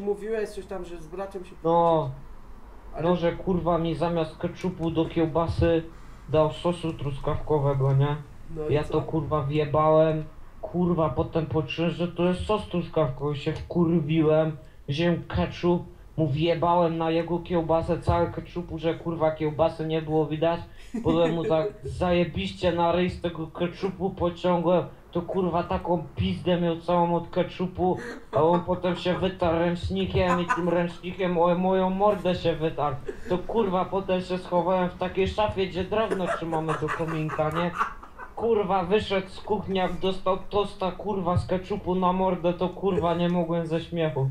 mówiłeś coś tam, że z bratem się No, Ale- no, że kurwa mi zamiast keczupu do kiełbasy dał sosu truskawkowego, nie? No i Ja co? to kurwa wjebałem, kurwa potem poczułem, że to jest sos truskawkowy, się wkurwiłem, wziąłem ketchup, mu wjebałem na jego kiełbasę całe ketchupu, że kurwa kiełbasy nie było widać, potem mu tak zajebiście na ryj z tego ketchupu pociągłem, to kurwa taką pizdę miał całą od ketchupu, a on potem się wytarł ręcznikiem i tym ręcznikiem o moją mordę się wytarł. To kurwa potem się schowałem w takiej szafie, gdzie drewno trzymamy do kominka, nie? Kurwa, wyszedł z kuchni, jak dostał tosta, kurwa, z keczupu na mordę, to kurwa nie mogłem ze śmiechu.